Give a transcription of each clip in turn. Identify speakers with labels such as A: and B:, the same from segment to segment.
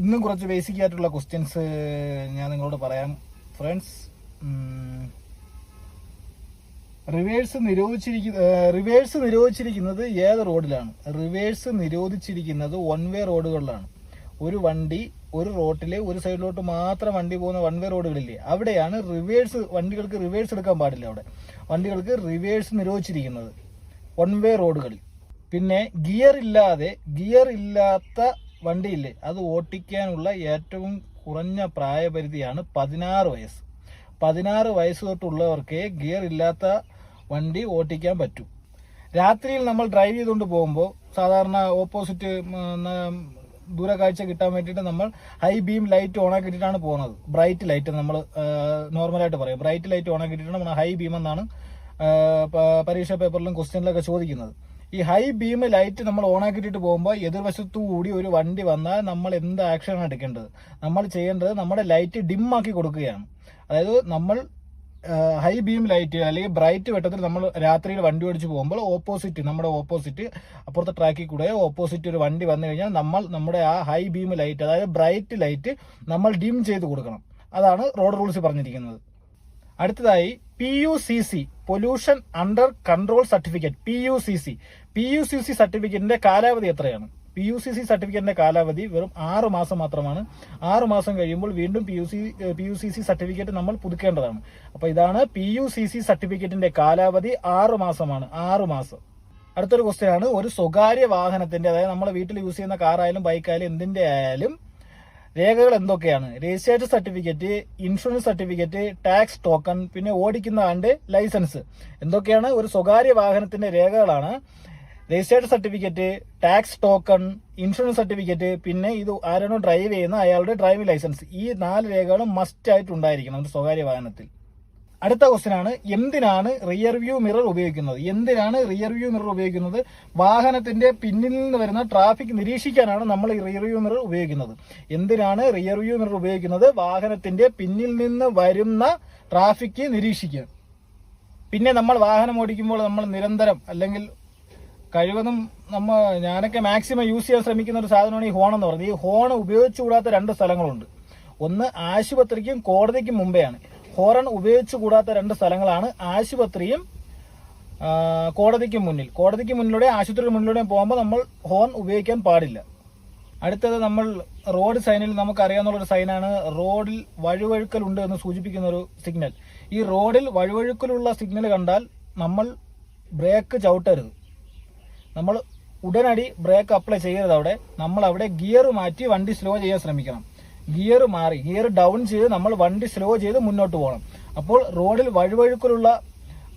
A: ഇന്നും കുറച്ച് ബേസിക് ആയിട്ടുള്ള ക്വസ്റ്റ്യൻസ് ഞാൻ നിങ്ങളോട് പറയാം. ഫ്രണ്ട്സ് റിവേഴ്സ് നിരോധിച്ചിരിക്കുന്ന റിവേഴ്സ് നിരോധിച്ചിരിക്കുന്നത് ഏത് റോഡിലാണ് റിവേഴ്സ് നിരോധിച്ചിരിക്കുന്നത് വൺ വേ റോഡുകളിലാണ് ഒരു വണ്ടി ഒരു റോട്ടിലെ ഒരു സൈഡിലോട്ട് മാത്രം വണ്ടി പോകുന്ന വൺ വേ റോഡുകളില്ലേ അവിടെയാണ് റിവേഴ്സ് വണ്ടികൾക്ക് റിവേഴ്സ് എടുക്കാൻ പാടില്ല അവിടെ. വണ്ടികൾക്ക് റിവേഴ്സ് നിരോധിച്ചിരിക്കുന്നത് വൺ വേ റോഡുകളിൽ പിന്നെ ഗിയർ ഇല്ലാതെ ഗിയർ ഇല്ലാത്ത വണ്ടിയില്ലേ? അത് ഓട്ടിക്കാനുള്ള ഏറ്റവും കുറഞ്ഞ പ്രായപരിധിയാണ് പതിനാറ് വയസ്സ്. പതിനാറ് വയസ്സ് തൊട്ടുള്ളവർക്ക് ഗിയർ ഇല്ലാത്ത വണ്ടി ഓട്ടിക്കാൻ പറ്റൂ. രാത്രിയിൽ നമ്മൾ ഡ്രൈവ് ചെയ്തുകൊണ്ട് പോകുമ്പോൾ സാധാരണ ഓപ്പോസിറ്റ് ദൂരക്കാഴ്ച കിട്ടാൻ വേണ്ടിയിട്ട് നമ്മൾ ഹൈ ബീം ലൈറ്റ് ഓൺ ആക്കിയിട്ടാണ് പോകുന്നത്. ബ്രൈറ്റ് ലൈറ്റ് നമ്മൾ നോർമലായിട്ട് പറയും. ബ്രൈറ്റ് ലൈറ്റ് ഓൺ ആക്കിയിട്ടാണ് നമ്മൾ ഹൈ ബീം എന്നാണ് പരീക്ഷാ പേപ്പറിലും ക്വസ്റ്റ്യനിലൊക്കെ ചോദിക്കുന്നത്. ഈ ഹൈ ബീം ലൈറ്റ് നമ്മൾ ഓൺ ആക്കിയിട്ട് പോകുമ്പോൾ എതിർവശത്തു കൂടി ഒരു വണ്ടി വന്നാൽ നമ്മൾ എന്ത് ആക്ഷനാണ് എടുക്കേണ്ടത്? നമ്മൾ ചെയ്യേണ്ടത് നമ്മുടെ ലൈറ്റ് ഡിം ആക്കി കൊടുക്കുകയാണ്. അതായത് നമ്മൾ ഹൈ ബീം ലൈറ്റ് അല്ലെങ്കിൽ ബ്രൈറ്റ് വെട്ടത്തിൽ നമ്മൾ രാത്രിയിൽ വണ്ടി ഓടിച്ച് പോകുമ്പോൾ ഓപ്പോസിറ്റ് നമ്മുടെ ഓപ്പോസിറ്റ് അപ്പുറത്തെ ട്രാക്കിൽ കൂടെ ഓപ്പോസിറ്റ് ഒരു വണ്ടി വന്നു കഴിഞ്ഞാൽ നമ്മൾ നമ്മുടെ ആ ഹൈ ബീം ലൈറ്റ് അതായത് ബ്രൈറ്റ് ലൈറ്റ് നമ്മൾ ഡിം ചെയ്ത് കൊടുക്കണം. അതാണ് റോഡ് റൂൾസ് പറഞ്ഞിരിക്കുന്നത്. അടുത്തതായി P U C C pollution under control certificate P U C C P U C C സർട്ടിഫിക്കറ്റിന്റെ കാലാവധി എത്രയാണ്? പി യു സി സി സർട്ടിഫിക്കറ്റിന്റെ കാലാവധി വെറും ആറ് മാസം മാത്രമാണ്. ആറ് മാസം കഴിയുമ്പോൾ വീണ്ടും P U C P U C C certificate നമ്മൾ പുതുക്കേണ്ടതാണ്. അപ്പൊ ഇതാണ് പി യു സി സി സർട്ടിഫിക്കറ്റിന്റെ കാലാവധി ആറ് മാസമാണ്. ആറ് മാസം. അടുത്തൊരു ക്വസ്റ്റ്യൻ ആണ്. ഒരു സ്വകാര്യ വാഹനത്തിന്റെ അതായത് നമ്മുടെ വീട്ടിൽ യൂസ് ചെയ്യുന്ന കാറായാലും ബൈക്കായാലും എന്തിന്റെ ആയാലും രേഖകൾ എന്തൊക്കെയാണ്? Registration certificate insurance certificate tax token പിന്നെ ഓടിക്കുന്ന ആണ്ട് ലൈസൻസ്. എന്തൊക്കെയാണ്? ഒരു സ്വകാര്യ വാഹനത്തിന്റെ രേഖകളാണ്. Registration certificate tax token insurance certificate പിന്നെ ഇത് ആരാണോ ഡ്രൈവ് ചെയ്യുന്ന അയാളുടെ ഡ്രൈവിംഗ് ലൈസൻസ്. ഈ നാല് രേഖകളും മസ്റ്റ് ആയിട്ട് ഉണ്ടായിരിക്കണം ഒരു സ്വകാര്യ വാഹനത്തിൽ. അടുത്ത ക്വസ്റ്റ്യൻ ആണ് എന്തിനാണ് റിയർ വ്യൂ മിറർ ഉപയോഗിക്കുന്നത്? എന്തിനാണ് റിയർ വ്യൂ മിറർ ഉപയോഗിക്കുന്നത്? വാഹനത്തിന്റെ പിന്നിൽ നിന്ന് വരുന്ന ട്രാഫിക് നിരീക്ഷിക്കാനാണ് നമ്മൾ ഈ റിയർ വ്യൂ മിറർ ഉപയോഗിക്കുന്നത്. എന്തിനാണ് റിയർ വ്യൂ മിറർ ഉപയോഗിക്കുന്നത്? വാഹനത്തിന്റെ പിന്നിൽ നിന്ന് വരുന്ന ട്രാഫിക് നിരീക്ഷിക്കാൻ പിന്നെ നമ്മൾ വാഹനം ഓടിക്കുമ്പോൾ നമ്മൾ നിരന്തരം അല്ലെങ്കിൽ കഴിവതും നമ്മ ഞാനൊക്കെ മാക്സിമം യൂസ് ചെയ്യാൻ ശ്രമിക്കുന്ന ഒരു സാധനമാണ് ഈ ഹോൺ എന്ന് പറയുന്നത്. ഈ ഹോൺ ഉപയോഗിച്ചുകൂടാത്ത രണ്ട് സ്ഥലങ്ങളുണ്ട്. ഒന്ന് ആശുപത്രിക്കും കോടതിക്കും മുമ്പെയാണ്. ഹോറൺ ഉപയോഗിച്ചുകൂടാത്ത രണ്ട് സ്ഥലങ്ങളാണ് ആശുപത്രിയും കോടതിക്ക് മുന്നിൽ. കോടതിക്ക് മുന്നിലൂടെ ആശുപത്രിക്ക് മുന്നിലൂടെ പോകുമ്പോൾ നമ്മൾ ഹോൺ ഉപയോഗിക്കാൻ പാടില്ല. അടുത്തത് നമ്മൾ റോഡ് സൈനിൽ നമുക്കറിയാവുന്ന ഒരു സൈനാണ്. റോഡിൽ വഴുവഴുക്കലുണ്ട് എന്ന് സൂചിപ്പിക്കുന്ന ഒരു സിഗ്നൽ. ഈ റോഡിൽ വഴുവഴുക്കലുള്ള സിഗ്നൽ കണ്ടാൽ നമ്മൾ ബ്രേക്ക് ചവിട്ടരുത്. നമ്മൾ ഉടനടി ബ്രേക്ക് അപ്ലൈ ചെയ്യരുത് അവിടെ. നമ്മൾ അവിടെ ഗിയർ മാറ്റി വണ്ടി സ്ലോ ചെയ്യാൻ ശ്രമിക്കണം. ഗിയർ മാറി ഗിയർ ഡൗൺ ചെയ്ത് നമ്മൾ വണ്ടി സ്ലോ ചെയ്ത് മുന്നോട്ട് പോകണം. അപ്പോൾ റോഡിൽ വഴുവഴുക്കലുള്ള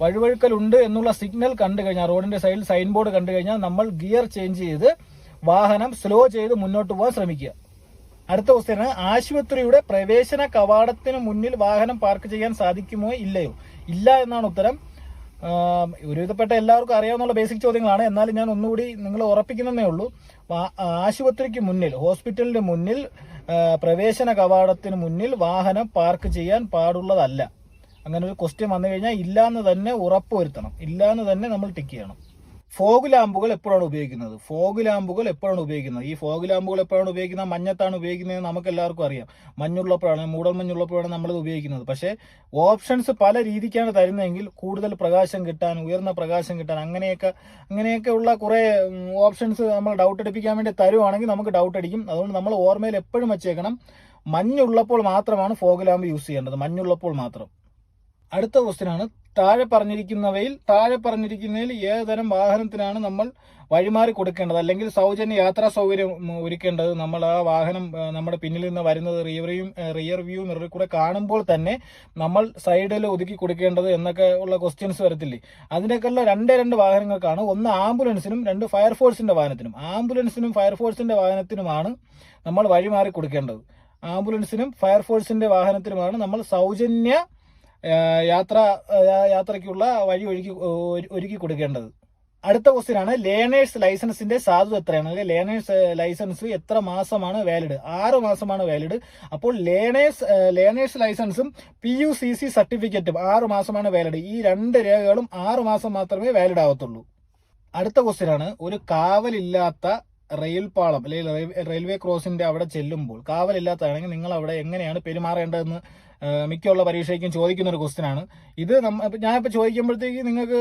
A: വഴുവഴുക്കലുണ്ട് എന്നുള്ള സിഗ്നൽ കണ്ടു കഴിഞ്ഞാൽ റോഡിന്റെ സൈഡിൽ സൈൻ ബോർഡ് കണ്ടു കഴിഞ്ഞാൽ നമ്മൾ ഗിയർ ചേഞ്ച് ചെയ്ത് വാഹനം സ്ലോ ചെയ്ത് മുന്നോട്ട് പോകാൻ ശ്രമിക്കുക. അടുത്ത ക്വസ്റ്റ്യൻ ആശുപത്രിയുടെ പ്രവേശന കവാടത്തിന് മുന്നിൽ വാഹനം പാർക്ക് ചെയ്യാൻ സാധിക്കുമോ ഇല്ലയോ? ഇല്ല എന്നാണ് ഉത്തരം. ഒരുവിധപ്പെട്ട എല്ലാവർക്കും അറിയാവുന്ന ബേസിക് ചോദ്യങ്ങളാണ്. എന്നാലും ഞാൻ ഒന്നുകൂടി നിങ്ങൾ ഉറപ്പിക്കുന്നതേ ഉള്ളൂ. ആശുപത്രിക്ക് മുന്നിൽ ഹോസ്പിറ്റലിന് മുന്നിൽ പ്രവേശന കവാടത്തിന് മുന്നിൽ വാഹനം പാർക്ക് ചെയ്യാൻ പാടുള്ളതല്ല. അങ്ങനെ ഒരു ക്വസ്റ്റ്യൻ വന്നു കഴിഞ്ഞാൽ ഇല്ലാന്ന് തന്നെ ഉറപ്പുവരുത്തണം ഇല്ലാന്ന് തന്നെ നമ്മൾ ടിക്ക് ചെയ്യണം. ഫോഗ് ലാമ്പുകൾ എപ്പോഴാണ് ഉപയോഗിക്കുന്നത്? ഫോഗ് ലാമ്പുകൾ എപ്പോഴാണ് ഉപയോഗിക്കുന്നത്? ഈ ഫോഗ് ലാമ്പുകൾ എപ്പോഴാണ് ഉപയോഗിക്കുന്നത്? മഞ്ഞത്താണ് ഉപയോഗിക്കുന്നത് നമുക്ക് എല്ലാവർക്കും അറിയാം. മഞ്ഞുള്ളപ്പോഴാണ് മൂടൽ മഞ്ഞുള്ളപ്പോഴാണ് നമ്മളിത് ഉപയോഗിക്കുന്നത്. പക്ഷേ ഓപ്ഷൻസ് പല രീതിക്കാണ് തരുന്നതെങ്കിൽ കൂടുതൽ പ്രകാശം കിട്ടാൻ ഉയർന്ന പ്രകാശം കിട്ടാൻ അങ്ങനെയൊക്കെ അങ്ങനെയൊക്കെ ഉള്ള കുറെ ഓപ്ഷൻസ് നമ്മൾ ഡൗട്ട് അടിപ്പിക്കാൻ വേണ്ടി തരുവാണെങ്കിൽ നമുക്ക് ഡൗട്ട് അടിക്കും. അതുകൊണ്ട് നമ്മൾ ഓർമ്മയിൽ എപ്പോഴും വെച്ചേക്കണം മഞ്ഞുള്ളപ്പോൾ മാത്രമാണ് ഫോഗ് ലാമ്പ് യൂസ് ചെയ്യേണ്ടത്. മഞ്ഞുള്ളപ്പോൾ മാത്രം. അടുത്ത ക്വസ്റ്റിനാണ് താഴെ പറഞ്ഞിരിക്കുന്നവയിൽ താഴെ പറഞ്ഞിരിക്കുന്നതിൽ ഏതുതരം വാഹനത്തിനാണ് നമ്മൾ വഴിമാറി കൊടുക്കേണ്ടത്? അല്ലെങ്കിൽ സൗജന്യ യാത്രാ സൗകര്യം ഒരുക്കേണ്ടത്? നമ്മൾ ആ വാഹനം നമ്മുടെ പിന്നിൽ നിന്ന് വരുന്നത് റിയറിയും റിയർ വ്യൂ മിററിൽ കൂടെ കാണുമ്പോൾ തന്നെ നമ്മൾ സൈഡിൽ ഒതുക്കി കൊടുക്കേണ്ടത് എന്നൊക്കെ ഉള്ള ക്വസ്റ്റ്യൻസ് വരത്തില്ലേ? അതിനൊക്കെയുള്ള രണ്ട് രണ്ട് വാഹനങ്ങൾക്കാണ്. ഒന്ന് ആംബുലൻസിനും രണ്ട് ഫയർഫോഴ്സിന്റെ വാഹനത്തിനും. ആംബുലൻസിനും ഫയർഫോഴ്സിന്റെ വാഹനത്തിനുമാണ് നമ്മൾ വഴിമാറി കൊടുക്കേണ്ടത്. ആംബുലൻസിനും ഫയർഫോഴ്സിന്റെ വാഹനത്തിനുമാണ് നമ്മൾ സൗജന്യ യാത്ര യാത്രയ്ക്കുള്ള വഴി ഒരുക്കി ഒരുക്കി കൊടുക്കേണ്ടത്. അടുത്ത ക്വസ്റ്റ്യൻ ആണ് ലേണേഴ്സ് ലൈസൻസിന്റെ സാധുത എത്രയാണ്? അല്ലെങ്കിൽ ലേണേഴ്സ് ലൈസൻസ് എത്ര മാസമാണ് വാലിഡ് ആറ് മാസമാണ് വാലിഡ് അപ്പോൾ ലേണേഴ്സ് ലേണേഴ്സ് ലൈസൻസും പി യു സി സി സർട്ടിഫിക്കറ്റും ആറ് മാസമാണ് വാലിഡ് ഈ രണ്ട് രേഖകളും ആറ് മാസം മാത്രമേ വാലിഡ് ആവത്തുള്ളൂ. അടുത്ത ക്വസ്റ്റ്യൻ ആണ് ഒരു കാവലില്ലാത്ത റെയിൽ പാളം അല്ലെങ്കിൽ റെയിൽവേ ക്രോസിന്റെ അവിടെ ചെല്ലുമ്പോൾ കാവലില്ലാത്തതാണെങ്കിൽ നിങ്ങൾ അവിടെ എങ്ങനെയാണ് പെരുമാറേണ്ടതെന്ന് മിക്കുള്ള പരീക്ഷയ്ക്കും ചോദിക്കുന്ന ഒരു ക്വസ്റ്റ്യൻ ആണ് ഇത് ഞാനിപ്പോൾ ചോദിക്കുമ്പോഴത്തേക്ക് നിങ്ങൾക്ക്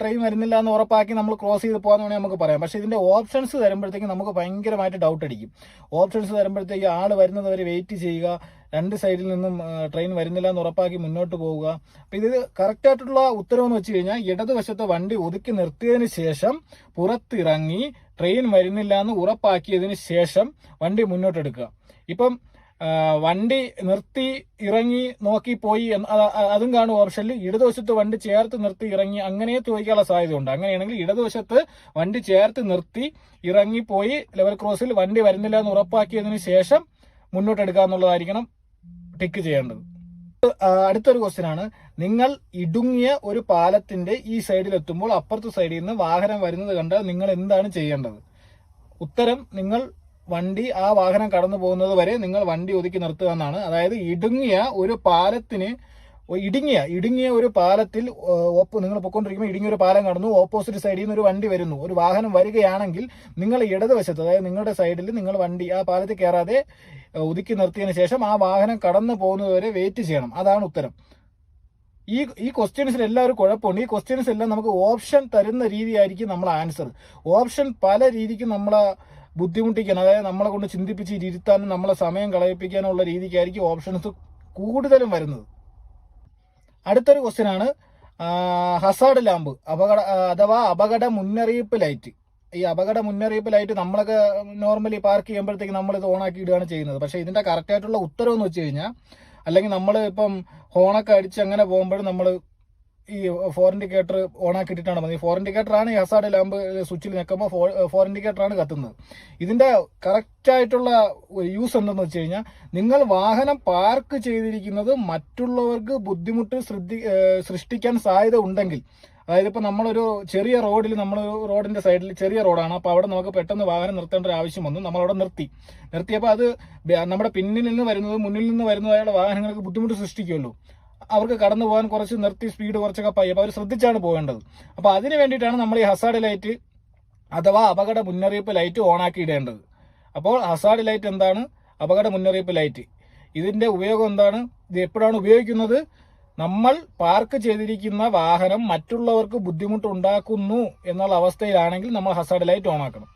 A: ട്രെയിൻ വരുന്നില്ല എന്ന് ഉറപ്പാക്കി നമ്മൾ ക്രോസ് ചെയ്ത് പോകാന്ന് വേണമെങ്കിൽ നമുക്ക് പറയാം. പക്ഷേ ഇതിന്റെ ഓപ്ഷൻസ് തരുമ്പോഴത്തേക്ക് നമുക്ക് ഭയങ്കരമായിട്ട് ഡൗട്ട് അടിക്കും. ഓപ്ഷൻസ് തരുമ്പോഴത്തേക്ക് ആൾ വരുന്നത് വരെ വെയിറ്റ് ചെയ്യുക. രണ്ട് സൈഡിൽ നിന്നും ട്രെയിൻ വരുന്നില്ല എന്ന് ഉറപ്പാക്കി മുന്നോട്ട് പോവുക. അപ്പം ഇത് കറക്റ്റായിട്ടുള്ള ഉത്തരവെന്ന് വെച്ച് കഴിഞ്ഞാൽ ഇടതുവശത്തെ വണ്ടി ഒതുക്കി നിർത്തിയതിന് ശേഷം പുറത്തിറങ്ങി ട്രെയിൻ വരുന്നില്ല എന്ന് ഉറപ്പാക്കിയതിന് ശേഷം വണ്ടി മുന്നോട്ടെടുക്കുക. ഇപ്പം വണ്ടി നിർത്തി ഇറങ്ങി നോക്കി പോയി അതും കാണും ഓപ്ഷനിൽ ഇടതുവശത്ത് വണ്ടി ചേർത്ത് നിർത്തി ഇറങ്ങി അങ്ങനെ ചോദിക്കാനുള്ള സാധ്യതയുണ്ട്. അങ്ങനെയാണെങ്കിൽ ഇടതുവശത്ത് വണ്ടി ചേർത്ത് നിർത്തി ഇറങ്ങി പോയി ലെവൽ ക്രോസിൽ വണ്ടി വരുന്നില്ല എന്ന് ഉറപ്പാക്കിയതിന് ശേഷം മുന്നോട്ടെടുക്കുക എന്നുള്ളതായിരിക്കണം ടിക്ക് ചെയ്യേണ്ടത്. അടുത്തൊരു ക്വസ്റ്റ്യൻ ആണ് നിങ്ങൾ ഇടുങ്ങിയ ഒരു പാലത്തിന്റെ ഈ സൈഡിൽ എത്തുമ്പോൾ അപ്പുറത്തെ സൈഡിൽ നിന്ന് വാഹനം വരുന്നത് കണ്ടാൽ നിങ്ങൾ എന്താണ് ചെയ്യേണ്ടത്? ഉത്തരം നിങ്ങൾ വണ്ടി ആ വാഹനം കടന്നു പോകുന്നത് വരെ നിങ്ങൾ വണ്ടി ഒതുക്കി നിർത്തുക എന്നാണ്. അതായത് ഇടുങ്ങിയ ഒരു പാലത്തിന് ഇടുങ്ങിയ ഇടുങ്ങിയ ഒരു പാലത്തിൽ ഒപ്പ് നിങ്ങൾ പൊയ്ക്കൊണ്ടിരിക്കുമ്പോൾ ഇടുങ്ങിയ ഒരു പാലം കടന്നു ഓപ്പോസിറ്റ് സൈഡിൽ നിന്ന് ഒരു വണ്ടി വരുന്നു. ഒരു വാഹനം വരികയാണെങ്കിൽ നിങ്ങൾ ഇടതുവശത്ത് അതായത് നിങ്ങളുടെ സൈഡിൽ നിങ്ങൾ വണ്ടി ആ പാലത്തിൽ കയറാതെ ഒതുക്കി നിർത്തിയതിനു ശേഷം ആ വാഹനം കടന്നു പോകുന്നത് വരെ വെയിറ്റ് ചെയ്യണം. അതാണ് ഉത്തരം. ഈ ഈ ക്വസ്റ്റ്യൻസിൽ എല്ലാവരും കുഴപ്പമുണ്ട്. ഈ ക്വസ്റ്റ്യൻസ് എല്ലാം നമുക്ക് ഓപ്ഷൻ തരുന്ന രീതിയായിരിക്കും നമ്മളെ ആൻസർ ഓപ്ഷൻ പല രീതിക്ക് നമ്മളെ ബുദ്ധിമുട്ടിക്കാൻ അതായത് നമ്മളെ കൊണ്ട് ചിന്തിപ്പിച്ച് ഇരുത്താനും നമ്മളെ സമയം കളയിപ്പിക്കാനും ഉള്ള രീതിക്കായിരിക്കും ഓപ്ഷൻസ് കൂടുതലും വരുന്നത്. അടുത്തൊരു ക്വസ്റ്റ്യൻ ആണ് ഹസാഡ് ലാമ്പ് അപകട അഥവാ അപകട മുന്നറിയിപ്പ് ലൈറ്റ്. ഈ അപകട മുന്നറിയിപ്പ് ലൈറ്റ് നമ്മളൊക്കെ നോർമലി പാർക്ക് ചെയ്യുമ്പോഴത്തേക്ക് നമ്മൾ ഇത് ഓണാക്കി ഇടുകയാണ് ചെയ്യുന്നത്. പക്ഷേ ഇതിന്റെ കറക്റ്റ് ആയിട്ടുള്ള ഉത്തരവ് എന്ന് വെച്ച് കഴിഞ്ഞാൽ അല്ലെങ്കിൽ നമ്മൾ ഇപ്പം ഹോണൊക്കെ അടിച്ച് അങ്ങനെ പോകുമ്പോഴും നമ്മൾ ഈ ഫോർ ഇൻഡിക്കേറ്റർ ഓൺ ആക്കിയിട്ടാണ് മതി ഫോർ ഇൻഡിക്കേറ്റർ ആണ് ഈ ഹസാഡ് ലാമ്പ് സ്വിച്ചിൽ നിൽക്കുമ്പോൾ ഫോർ ഇൻഡിക്കേറ്റർ ആണ് കത്തുന്നത്. ഇതിന്റെ കറക്റ്റ് ആയിട്ടുള്ള യൂസ് എന്തെന്ന് വെച്ച് കഴിഞ്ഞാൽ നിങ്ങൾ വാഹനം പാർക്ക് ചെയ്തിരിക്കുന്നത് മറ്റുള്ളവർക്ക് ബുദ്ധിമുട്ട് സൃഷ്ടിക്കാൻ സാധ്യത ഉണ്ടെങ്കിൽ അതായത് ഇപ്പൊ നമ്മളൊരു ചെറിയ റോഡിൽ നമ്മൾ റോഡിന്റെ സൈഡിൽ ചെറിയ റോഡാണ് അപ്പോൾ അവിടെ നമുക്ക് പെട്ടെന്ന് വാഹനം നിർത്തേണ്ട ഒരു ആവശ്യം വന്നു നമ്മളവിടെ നിർത്തി. നിർത്തിയപ്പോൾ അത് നമ്മുടെ പിന്നിൽ നിന്ന് വരുന്നത് മുന്നിൽ നിന്ന് വരുന്നതായുള്ള വാഹനങ്ങൾക്ക് ബുദ്ധിമുട്ട് സൃഷ്ടിക്കുമല്ലോ. അവർക്ക് കടന്നു പോകാൻ കുറച്ച് നിർത്തി സ്പീഡ് കുറച്ചൊക്കെ പയ്യ. അപ്പോൾ അവർ ശ്രദ്ധിച്ചാണ് പോകേണ്ടത്. അപ്പോൾ അതിന് വേണ്ടിയിട്ടാണ് നമ്മൾ ഈ ഹസാഡ് ലൈറ്റ് അഥവാ അപകട മുന്നറിയിപ്പ് ലൈറ്റ് ഓണാക്കി ഇടേണ്ടത്. അപ്പോൾ ഹസാഡ് ലൈറ്റ് എന്താണ്? അപകട മുന്നറിയിപ്പ് ലൈറ്റ്. ഇതിന്റെ ഉപയോഗം എന്താണ്? ഇത് എപ്പോഴാണ് ഉപയോഗിക്കുന്നത്? നമ്മൾ പാർക്ക് ചെയ്തിരിക്കുന്ന വാഹനം മറ്റുള്ളവർക്ക് ബുദ്ധിമുട്ട് ഉണ്ടാക്കുന്നു എന്നുള്ള അവസ്ഥയിലാണെങ്കിൽ നമ്മൾ ഹസാഡ് ലൈറ്റ് ഓണാക്കണം